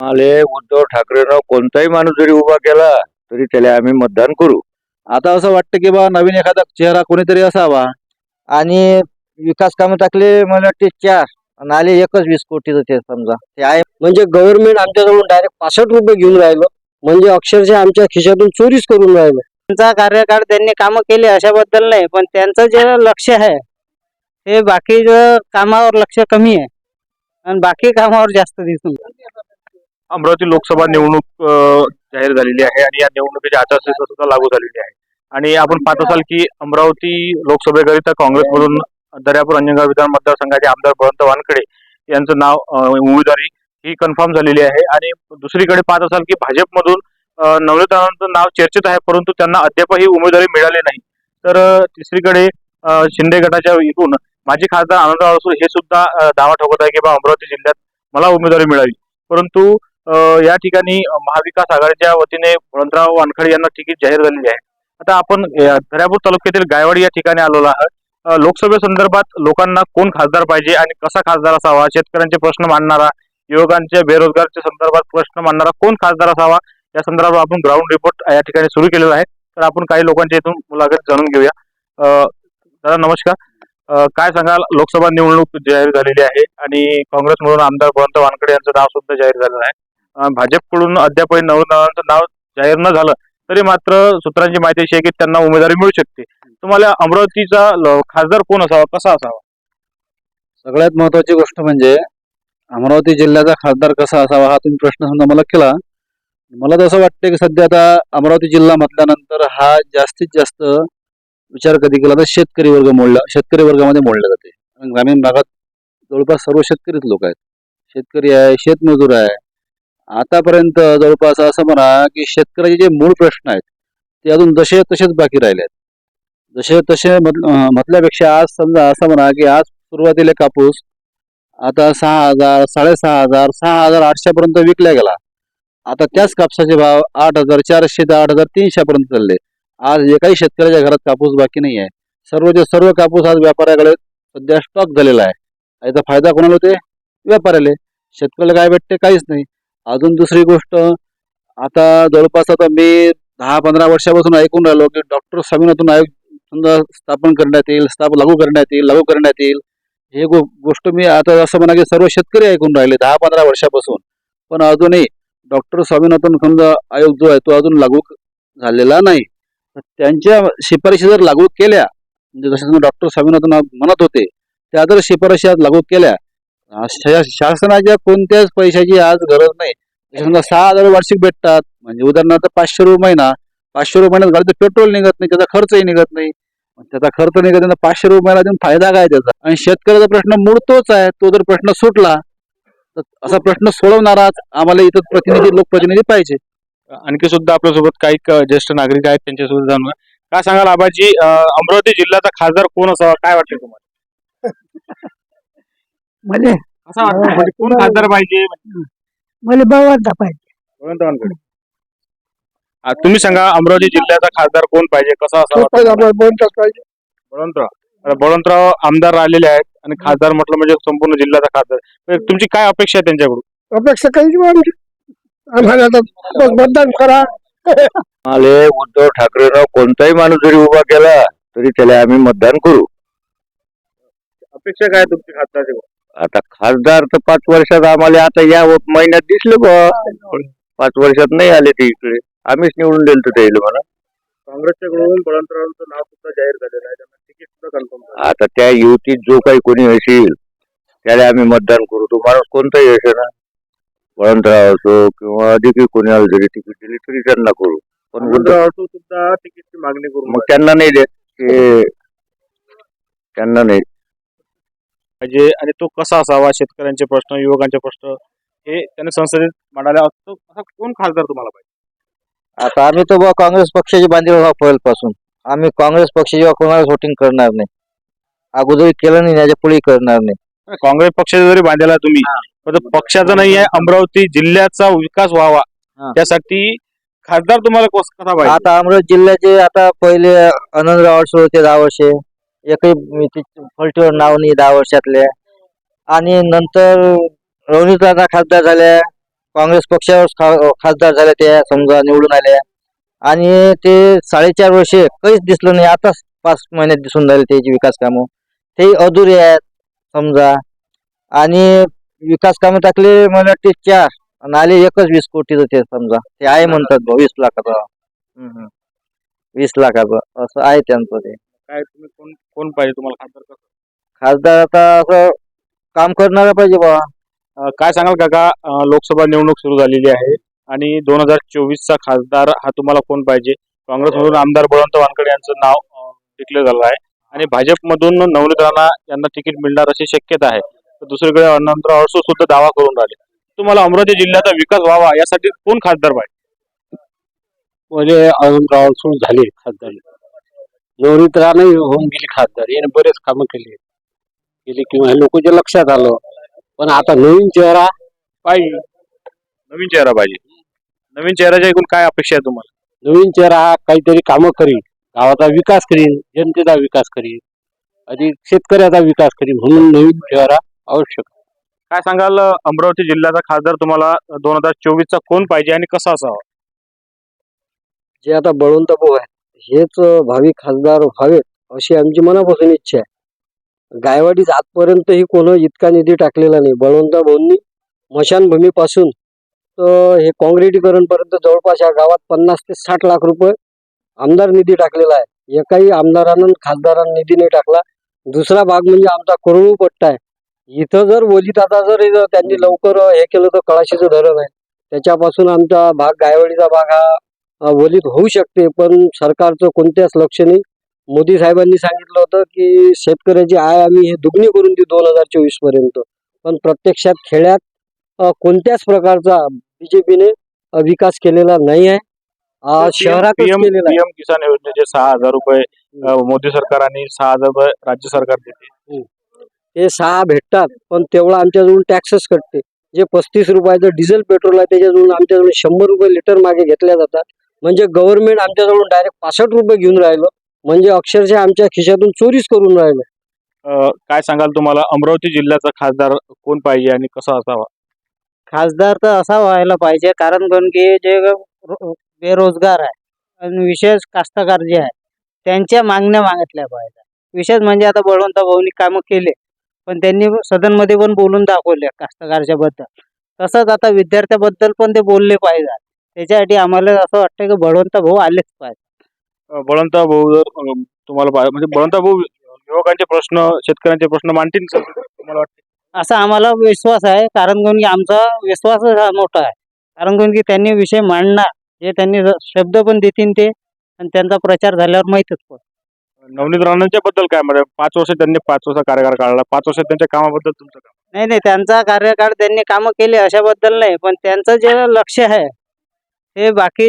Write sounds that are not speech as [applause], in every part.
आले उद्धव ठाकरेनं कोणताही माणूस जरी उभा केला तरी त्याला आम्ही मतदान करू. आता असं वाटतं की बा नवीन एखादा चेहरा कोणीतरी असावा. आणि विकास कामं टाकले मला वाटते चार आणि आले एकच वीस कोटीचं ते समजा. ते आहे. म्हणजे गव्हर्नमेंट आमच्याजवळून डायरेक्ट पासष्ट रुपये घेऊन राहिलं. म्हणजे अक्षरशः आमच्या खिशातून चोरीच करून राहिलं. त्यांचा कार्यकाळ त्यांनी कामं केले अशाबद्दल नाही पण त्यांचं जे लक्ष आहे ते बाकी कामावर लक्ष कमी आहे. आणि बाकी कामावर जास्त दिसून. अमरावती लोकसभा निवडणूक जाहीर झालेली आहे आणि या निवडणुकीची आचारसंहिता सुद्धा लागू झालेली आहे. आणि आपण पाहत असाल की अमरावती लोकसभेकरिता काँग्रेसमधून दर्यापूर अंजनगाव विधान मतदारसंघाचे आमदार बळवंत वानखडे यांचं नाव उमेदवारी ही कन्फर्म झालेली आहे. आणि दुसरीकडे पाहत असाल की भाजपमधून अ, नाव चर्चेत आहे परंतु त्यांना अद्यापही उमेदवारी मिळाली नाही. तर तिसरीकडे शिंदे गटाच्या इथून माजी खासदार आनंदराव अडसूळ हे सुद्धा दावा ठोकत आहे की बा अमरावती जिल्ह्यात मला उमेदवारी मिळावी. परंतु या ठिकाणी महाविकास आघाडीच्या वतीने बळवंतराव वानखडे यांना तिकीट जाहीर झालेली आहे. आता आपण अ, दर्यापूर तालुक्यातील गायवाडी या ठिकाणी आलेलो आहात. लोकसभेसंदर्भात लोकांना कोण खासदार पाहिजे आणि कसा खासदार असावा? शेतकऱ्यांचे प्रश्न मांडणारा युवकांच्या बेरोजगारच्या संदर्भात प्रश्न मांडणारा कोण खासदार असावा? या संदर्भात आपण ग्राउंड रिपोर्ट या ठिकाणी सुरू केलेला आहे. तर आपण काही लोकांच्या इथून मुलाखत जाणून घेऊया. दादा नमस्कार. काय सांगाल? लोकसभा निवडणूक जाहीर झालेली आहे आणि काँग्रेसमधून आमदार बळवंत वानखडे यांचं नाव सुद्धा जाहीर झालेलं आहे. भाजपकडून अद्यापही नवनाथांचं नाव जाहीर न झालं तरी मात्र सूत्रांची माहिती अशी आहे की त्यांना उमेदवारी मिळू शकते. तुम्हाला अमरावतीचा खासदार कोण असावा कसा असावा? सगळ्यात महत्वाची गोष्ट म्हणजे अमरावती जिल्ह्याचा खासदार कसा असावा हा तुम्ही प्रश्न समजा मला केला. मला तर असं वाटतं की सध्या आता अमरावती जिल्हा म्हटल्यानंतर हा जास्तीत जास्त विचार कधी केला तर शेतकरी वर्ग मोडला शेतकरी वर्गामध्ये मोडला जाते. ग्रामीण भागात जवळपास सर्व शेतकरीच लोक आहेत. शेतकरी आहे शेतमजूर आहे आतापर्यंत जवळपास असं म्हणा की शेतकऱ्याचे जे मूळ प्रश्न आहेत ते अजून जसे तसेच बाकी राहिले आहेत. जसे तसे म्हटल्यापेक्षा आज समजा असं म्हणा की आज सुरुवातीला कापूस आता सहा हजार साडेसहा हजार सहा हजार आठशेपर्यंत विकला गेला. आता त्याच कापसाचे भाव आठ हजार चारशे ते आठ हजार तीनशेपर्यंत चालले. आज एकाही शेतकऱ्याच्या घरात कापूस बाकी नाही आहे सर्वचे सर्व कापूस आज व्यापाऱ्याकडे सध्या स्टॉक झालेला आहे. याचा फायदा कोणाला होते व्यापाऱ्याला. शेतकऱ्याला काय भेटते काहीच नाही. अजून दुसरी गोष्ट आता जवळपास आता मी दहा पंधरा वर्षापासून ऐकून राहिलो की डॉक्टर स्वामीनाथून आयोग समजा स्थापन करण्यात येईल स्थाप लागू करण्यात येईल लागू करण्यात येईल. हे गो गोष्ट मी आता असं म्हणा की सर्व शेतकरी ऐकून राहिले दहा पंधरा वर्षापासून. पण अजूनही डॉक्टर स्वामीनाथन समजा आयोग जो आहे तो अजून लागू झालेला नाही. तर त्यांच्या शिफारशी जर लागू केल्या म्हणजे जसं डॉक्टर स्वामीनाथन म्हणत होते त्या जर शिफारशी आज लागू केल्या शा- शासनाच्या कोणत्याच पैशाची आज गरज नाही. समजा सहा हजार वार्षिक भेटतात म्हणजे उदाहरणार्थ पाचशे रुपये महिना पाचशे रुपये महिन्यात गाडीचं पेट्रोल निघत नाही त्याचा खर्चही निघत नाही. मग त्याचा खर्च निघत नाही तर पाचशे रुपयाला देऊन फायदा काय त्याचा? आणि शेतकऱ्याचा प्रश्न मूळ तोच आहे तो जर प्रश्न सुटला तर असा प्रश्न सोडवणाराच आम्हाला इथं प्रतिनिधी लोकप्रतिनिधी पाहिजे. आणखी सुद्धा आपल्यासोबत काही क- ज्येष्ठ नागरिक आहेत त्यांच्यासोबत जाणूया. काय सांगाल आबाजी अ, अमरावती जिल्ह्याचा खासदार कोण असावा काय वाटतं तुम्हाला? [laughs] म्हणजे असं वाटतं म्हणजे कोण खासदार पाहिजे? मला बळवंत पाहिजे. आ, तुम्ही सांगा अमरावती जिल्ह्याचा खासदार कोण पाहिजे? कसा असावा बळवंतराव. बळवंतराव आमदार राहिलेले आहेत आणि खासदार म्हटलं म्हणजे संपूर्ण जिल्ह्याचा खासदार. तर तुमची काय अपेक्षा आहे त्यांच्याकडून? अपेक्षा काही नाही आमची. आम्हाला आता बस मतदान करा. आले उद्धव ठाकरेनं कोणताही माणूस जरी उभा केला तरी त्याला आम्ही मतदान करू. अपेक्षा काय आहे तुमची खासदारची? आता खासदार तर पाच वर्षात आम्हाला आता या महिन्यात दिसले बा पाच वर्षात नाही आले ते इकडे. आम्हीच निवडून दिलं तर त्याला म्हणा. काँग्रेसच्याकडून बळवंतरावांचं नाव सुद्धा जाहीर झालेलं आहे. तिकीट सुद्धा कन्फर्म आता त्या युतीत जो काही कोणी असेल त्याला आम्ही मतदान करू. तो माणूस कोणताही असे ना? बळवंतराव असो किंवा अधिक कोणी आलं जरी तिकीट दिली तरी त्यांना करू. पण झाले सुद्धा तिकीटची मागणी करून मग त्यांना नाही देत ते त्यांना नाही. पाहिजे आणि तो कसा असावा? शेतकऱ्यांचे प्रश्न युवकांचे प्रश्न हे त्याने संसदेत मांडायला असतो असा कोण खासदार तुम्हाला पाहिजे? आता आम्ही बुवा काँग्रेस पक्षाची बांधील पहिल्यापासून. आम्ही काँग्रेस पक्षाची कोणाला वोटिंग करणार नाही. अगोदर केलं नाही याच्यापुढे करणार नाही. काँग्रेस पक्षाचा जरी बांधलेला तुम्ही पण तो पक्षाचा नाही आहे अमरावती जिल्ह्याचा विकास व्हावा. त्यासाठी खासदार तुम्हाला कस- पाहिजे? आता अमरावती जिल्ह्याचे आता पहिले आनंदराव अडसूळ होते दहा वर्षे. एकही ते फलटीवर नाव नाही दहा वर्षातले. आणि नंतर रवनीत दादा खासदार झाले काँग्रेस पक्षावर खा- खासदार झाल्या त्या समजा निवडून आल्या आणि ते साडेचार वर्षे काहीच दिसलं नाही आताच पाच महिन्यात दिसून राहिले त्याची विकास कामं. ते अधुरे आहेत समजा. आणि विकास कामं टाकले मला वाटते चार आणि आले एकच वीस कोटीचं ते समजा. ते आहे म्हणतात वीस लाखाचं. वीस लाखाचं असं आहे त्यांचं ते. काय तुम्ही कोण कोण पाहिजे तुम्हाला खासदार कसं? खासदार आता असं काम करणारा पाहिजे बाबा अं, काय सांगाल काका? अं, लोकसभा निवडणूक सुरू झालेली आहे आणि दोन हजार चोवीसचा खासदार हा तुम्हाला कोण पाहिजे? काँग्रेसमधून आमदार बळवंत वानखडे यांचं नाव डिक्लेअर झालं आहे. आणि भाजपमधून नवनीत राणा यांना तिकीट मिळणार अशी शक्यता आहे. तर दुसरीकडे अनंतराव अडसूळ सुद्धा दावा करून राहिले. तुम्हाला अमरावती जिल्ह्याचा विकास व्हावा यासाठी कोण खासदार पाहिजे? म्हणजे अरुणराव अडसूळ झाले खासदार. नवनीत राणे होऊन गेली खासदार. याने बरेच कामं केली. केली किंवा लोकांच्या लक्षात आलं. पण आता नवीन चेहरा पाहिजे. नवीन चेहरा पाहिजे. नवीन चेहऱ्याच्या एकूण काय अपेक्षा आहे तुम्हाला? नवीन चेहरा हा काहीतरी कामं करील गावाचा विकास करील जनतेचा विकास करील अधिक शेतकऱ्याचा विकास करील म्हणून नवीन चेहरा आवश्यक आहे. काय सांगाल अमरावती जिल्ह्याचा खासदार तुम्हाला दोन हजार चोवीसचा कोण पाहिजे आणि कसा असावा? जे आता बळवंत भाऊ आहेत. हेच भावी खासदार व्हावेत अशी आमची मनापासून इच्छा आहे. गायवाडीत आजपर्यंत ही कोण इतका निधी टाकलेला नाही. बळवंता भाऊंनी मशानभूमीपासून तर हे काँक्रिटीकरणपर्यंत जवळपास या गावात पन्नास ते साठ लाख रुपये आमदार निधी टाकलेला आहे. एकाही आमदारानं खासदारांना निधी नाही टाकला. दुसरा भाग म्हणजे आमचा कोरळू पट्टा आहे. इथं जर ओलीत जर इथं त्यांनी लवकर हे केलं तर कळाशीचं धरण आहे. त्याच्यापासून आमचा भाग गायवाडीचा भाग हा वलित होऊ शकते पण सरकारचं कोणत्याच लक्ष नाही. मोदी साहेबांनी सांगितलं होतं की शेतकऱ्याची आय आम्ही हे दुगणी करून देऊ दोन हजार चोवीसपर्यंत. पण प्रत्यक्षात खेड्यात कोणत्याच प्रकारचा बीजेपीने विकास केलेला नाही आहे. अ, शहरातच पीएम किसान योजनेचे सहा हजार रुपये मोदी सरकार आणि सहा हजार रुपये राज्य सरकार देते. ते सहा भेटतात पण तेवढा आमच्याजवळून टॅक्सच कटते. जे पस्तीस रुपयाचं डिझेल पेट्रोल आहे त्याच्याजवळून आमच्याजवळून शंभर रुपये लिटर मागे घेतल्या जातात. म्हणजे गव्हर्नमेंट आमच्याजवळून डायरेक्ट पासष्ट रुपये घेऊन राहिलं. म्हणजे अक्षरशः आमच्या खिशातून चोरीच करून राहिलं. अं, काय सांगाल तुम्हाला? अमरावती जिल्ह्याचा खासदार कोण पाहिजे आणि कसा असावा? खासदार तर असा व्हायला पाहिजे कारण कोण की जे रो- बेरोजगार आहे आणि विशेष कास्तकार जे आहे त्यांच्या मागण्या मागितल्या पाहिजे विशेष म्हणजे आता बळवंत भाऊनी कामं केले पण त्यांनी सदनमध्ये पण बोलून दाखवले कास्तकारच्या बद्दल तसंच आता विद्यार्थ्याबद्दल पण ते बोलले पाहिजे त्याच्यासाठी आम्हाला असं वाटतं की बळवंत भाऊ आलेच पाहिजे. बळवंत भाऊ जर अं, तुम्हाला म्हणजे बळवंत भाऊ युवकांचे प्रश्न शेतकऱ्यांचे प्रश्न मांडतील का? तुम्हाला वाटतं? असा आम्हाला विश्वास आहे कारण कोण की आमचा विश्वासच हा मोठा आहे. कारण कोण की त्यांनी विषय मांडणार जे त्यांनी ज- शब्द पण देतील ते आणि त्यांचा प्रचार झाल्यावर माहीतच पण नवनीत राणांच्या बद्दल काय म्हणजे पाच वर्ष त्यांनी पाच वर्ष कार्यकाळ काढला पाच वर्ष त्यांच्या कामाबद्दल तुमचं काय? नाही नाही त्यांचा कार्यकाळ त्यांनी कामं केले अशाबद्दल नाही पण त्यांचं जे लक्ष आहे ते बाकी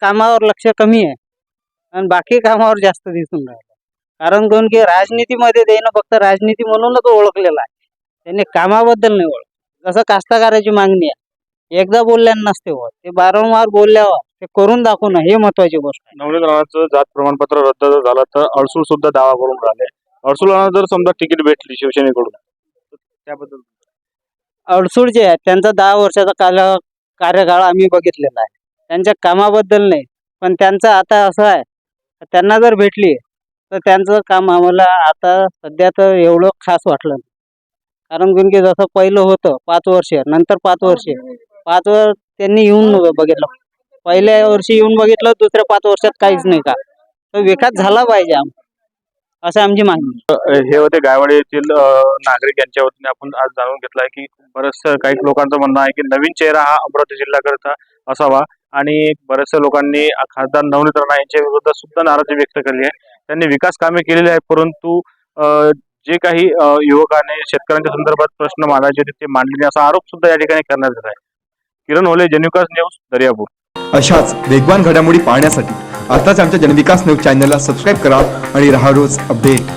कामावर लक्ष कमी आहे. आणि बाकी कामावर जास्त दिसून राहिलं. कारण कोण की राजनीतीमध्ये त्यानं फक्त राजनीती म्हणूनच ओळखलेला आहे. त्यांनी कामाबद्दल नाही ओळख जसं कास्तकाराची मागणी आहे. एकदा बोलल्यानं नसते होत. ते वारंवार बोलल्यावर ते करून दाखवणं हे महत्वाची गोष्ट आहे. नवनीत जात प्रमाणपत्र रद्द जर झालं तर अडसूळ सुद्धा दावा करून राहिले. अडसूळांना जर समजा तिकीट भेटली शिवसेनेकडून त्याबद्दल अडसूळ जे आहेत त्यांचा दहा वर्षाचा काल कार्यकाळ आम्ही बघितलेला आहे. त्यांच्या कामाबद्दल नाही. पण त्यांचं आता असं आहे त्यांना जर भेटली तर त्यांचं काम आम्हाला आता सध्या तर एवढं खास वाटलं कारण की म्हणजे जसं पहिलं होतं पाच वर्ष नंतर पाच वर्ष. पाच वर्ष त्यांनी येऊन बघितलं. पहिल्या वर्षी येऊन बघितलं दुसऱ्या पाच वर्षात काहीच नाही का? तर विकास झाला पाहिजे आम असं आमची मागणी हे होते गायवाडी येथील नागरिक यांच्या वतीने आपण आज जाणून घेतलं आहे की बरेचसं काही लोकांचं म्हणणं आहे की नवीन चेहरा हा अमरावती जिल्ह्याकरता असावा. आणि बऱ्याचशा लोकांनी खासदार नवनीत राणा यांच्या विरुद्ध सुद्धा नाराजी व्यक्त केली आहे. त्यांनी विकास कामे केलेली आहेत परंतु जे काही युवकाने शेतकऱ्यांच्या संदर्भात प्रश्न मांडायचे ते मांडले नाही असा आरोप सुद्धा या ठिकाणी करण्यात येत आहे. किरण होले जनविकास न्यूज दर्यापूर. अशाच वेगवान घडामोडी पाहण्यासाठी आताच आमच्या जनविकास न्यूज चॅनलला सबस्क्राईब करा आणि राहा रोज अपडेट.